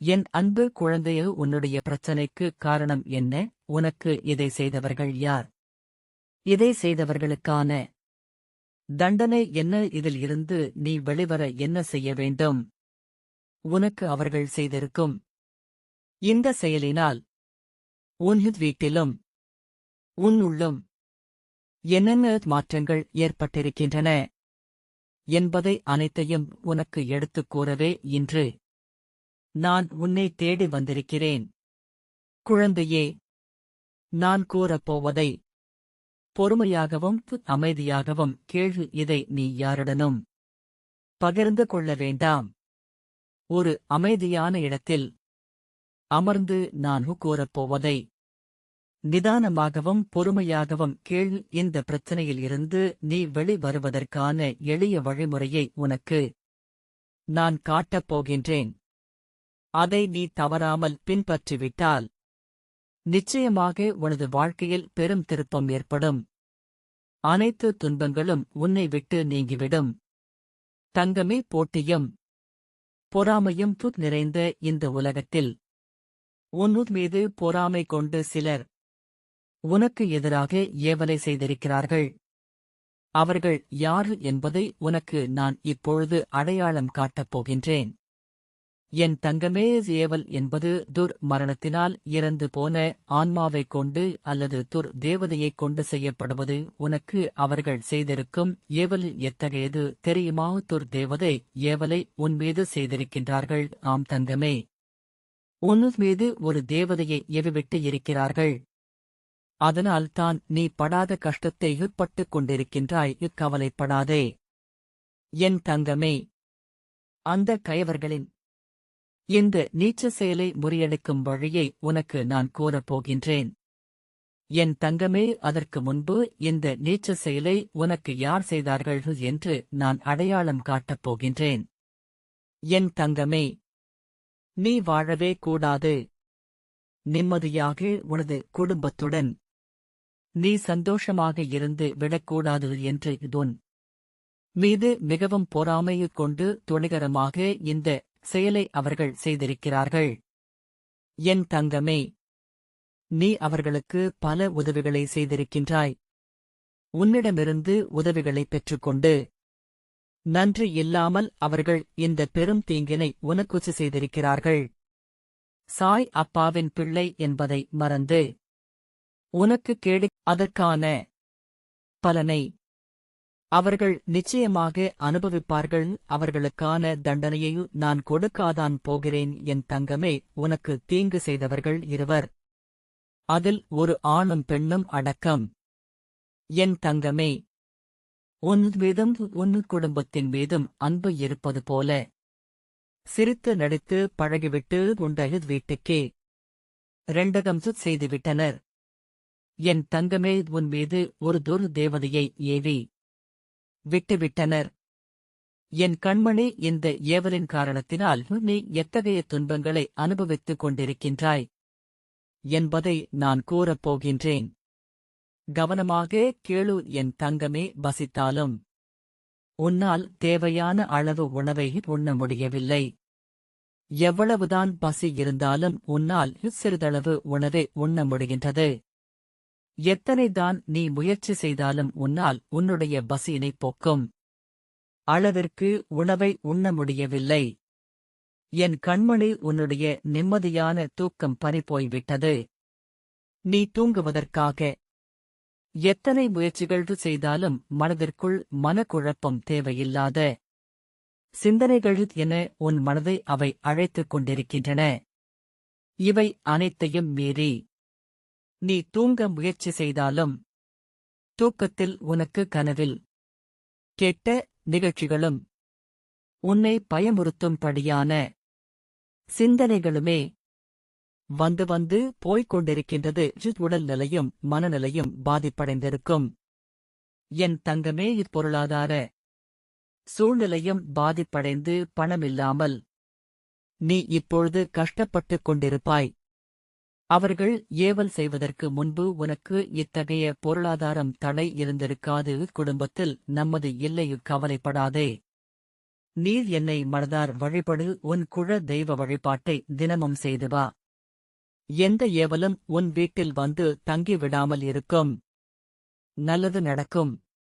என் அன்பு குழந்தையே உன்னுடைய பிரச்சனைக்கு காரணம் என்ன? உனக்கு இதை செய்தவர்கள் யார்? இதை செய்தவர்களுக்கான தண்டனை என்ன? இதில் இருந்து நீ வெளிவர என்ன செய்ய வேண்டும்? உனக்கு அவர்கள் செய்திருக்கும் இந்த செயலினால் உன் வீட்டிலும் உன் உள்ளும் என்னென்ன மாற்றங்கள் ஏற்பட்டிருக்கின்றன என்பதை அனைத்தையும் உனக்கு எடுத்துக் கூறவே இன்று நான் உன்னை தேடி வந்திருக்கிறேன். குழந்தையே நான் கூறப்போவதை பொறுமையாகவும் அமைதியாகவும் கேள்வி இதை நீ யாருடனும் பகிர்ந்து கொள்ள வேண்டாம். ஒரு அமைதியான இடத்தில் அமர்ந்து நான் கூறப்போவதை நிதானமாகவும் பொறுமையாகவும் கீழ் இந்த பிரச்சனையில் இருந்து நீ வெளிவருவதற்கான எளிய வழிமுறையை உனக்கு நான் காட்டப் போகின்றேன். அதை நீ தவறாமல் பின்பற்றிவிட்டால் நிச்சயமாக உனது வாழ்க்கையில் பெரும் திருப்பம் ஏற்படும். அனைத்து துன்பங்களும் உன்னை விட்டு நீங்கிவிடும். தங்கமே போட்டியும் பொறாமையும் புத் நிறைந்த இந்த உலகத்தில் உன்னுர் மீது பொறாமை கொண்டு சிலர் உனக்கு எதிராக ஏவலை செய்திருக்கிறார்கள். அவர்கள் யார் என்பதை உனக்கு நான் இப்பொழுது அடையாளம் காட்டப் போகின்றேன். என் தங்கமே ஏவல் என்பது துர் மரணத்தினால் இறந்து போன ஆன்மாவைக் கொண்டு அல்லது துர் தேவதையைக் கொண்டு செய்யப்படுவது உனக்கு அவர்கள் செய்திருக்கும் ஏவல் எத்தகையது தெரியுமா? துர் தேவதை ஏவலை உன்மீது செய்திருக்கின்றார்கள். ஆம் தங்கமே. உன் மீது ஒரு தேவதையை எவிவிட்டு இருக்கிறார்கள். அதனால் தான் நீ படாத கஷ்டத்தை உட்பட்டுக் கொண்டிருக்கின்றாய். இக்கவலைப்படாதே. என் தங்கமே. அந்த கயவர்களின் இந்த நீச்ச செயலை முறியடிக்கும் வழியை உனக்கு நான் கூறப்போகின்றேன். என் தங்கமே அதற்கு முன்பு இந்த நீச்ச செயலை உனக்கு யார் செய்தார்கள் என்று நான் அடையாளம் காட்டப் போகின்றேன். என் தங்கமே நீ வாழவே கூடாது. நிம்மதியாக உனது குடும்பத்துடன் நீ சந்தோஷமாக இருந்து விடக்கூடாது என்று இதுன் மீது மிகவும் பொறாமையைக் கொண்டு துணிகரமாக இந்த செயலை அவர்கள் செய்திருக்கிறார்கள். என் தங்கமே நீ அவர்களுக்கு பல உதவிகளை செய்திருக்கின்றாய். உன்னிடமிருந்து உதவிகளை பெற்றுக்கொண்டு நன்றி இல்லாமல் அவர்கள் இந்த பெரும் தீங்கினை உனக்குச்சு செய்திருக்கிறார்கள். சாய் அப்பாவின் பிள்ளை என்பதை மறந்து உனக்கு கேடு அதற்கான பலனை அவர்கள் நிச்சயமாக அனுபவிப்பார்கள். அவர்களுக்கான தண்டனையையு நான் கொடுக்காதான் போகிறேன். என் தங்கமே உனக்கு தீங்கு செய்தவர்கள் இருவர். அதில் ஒரு ஆணும் பெண்ணும் அடக்கம். என் தங்கமே உன் மீதும் உன் குடும்பத்தின் மீதும் அன்பு இருப்பது போல. சிரித்து நடித்து பழகிவிட்டு உண்டகு வீட்டுக்கே. ரெண்டகம் செய்துவிட்டனர். என் தங்கமே உன் மீது ஒரு துர் தேவதையை ஏவி. விட்டுவிட்டனர். என் கண்மணி இந்த ஏவலின் காரணத்தினால் நீ எத்தகைய துன்பங்களை அனுபவித்துக் கொண்டிருக்கின்றாய்? என்பதை நான் கூறப் போகின்றேன். கவனமாக கேளு என் தங்கமே வசித்தாலும் உன்னால் தேவையான அளவு உணவை உண்ண முடியவில்லை. எவ்வளவுதான் பசி இருந்தாலும் உன்னால் சிறிதளவு உணவை உண்ண முடிகின்றது. எத்தனைதான் நீ முயற்சி செய்தாலும் உன்னால் உன்னுடைய பசியினை போக்கும். அளவிற்கு உணவை உண்ண முடியவில்லை. என் கண்மணி உன்னுடைய நிம்மதியான தூக்கம் பறிபோய்விட்டது. நீ தூங்குவதற்காக. எத்தனை முயற்சிகள் செய்தாலும் மனதிற்குள் மனக்குழப்பம் தேவையில்லாத. சிந்தனைகள் என உன் மனதை அவை அழைத்துக் கொண்டிருக்கின்றன. இவை அனைத்தையும் மீறி. நீ தூங்க முயற்சி செய்தாலும் தூக்கத்தில் உனக்கு கனவில் கெட்ட நிகழ்ச்சிகளும் உன்னை பயமுறுத்தும்படியான சிந்தனைகளுமே வந்து வந்து போய்க் கொண்டிருக்கின்றது. உடல் நிலையும் மனநிலையும் பாதிப்படைந்திருக்கும். என் தங்கமே இப்பொருளாதார சூழ்நிலையும் பாதிப்படைந்து பணமில்லாமல் நீ இப்பொழுது கஷ்டப்பட்டுக் கொண்டிருப்பாய். அவர்கள் ஏவல் செய்வதற்கு முன்பு உனக்கு இத்தகைய பொருளாதாரம் தடை இருந்திருக்காது குடும்பத்தில் நமது இல்லை கவலைப்படாதே. நீர் என்னை மனதார் வழிபடு உன் குழ தெய்வ வழிபாட்டை தினமும் செய்து வா. எந்த ஏவலும் உன் வீட்டில் வந்து தங்கிவிடாமல் இருக்கும். நல்லது நடக்கும்.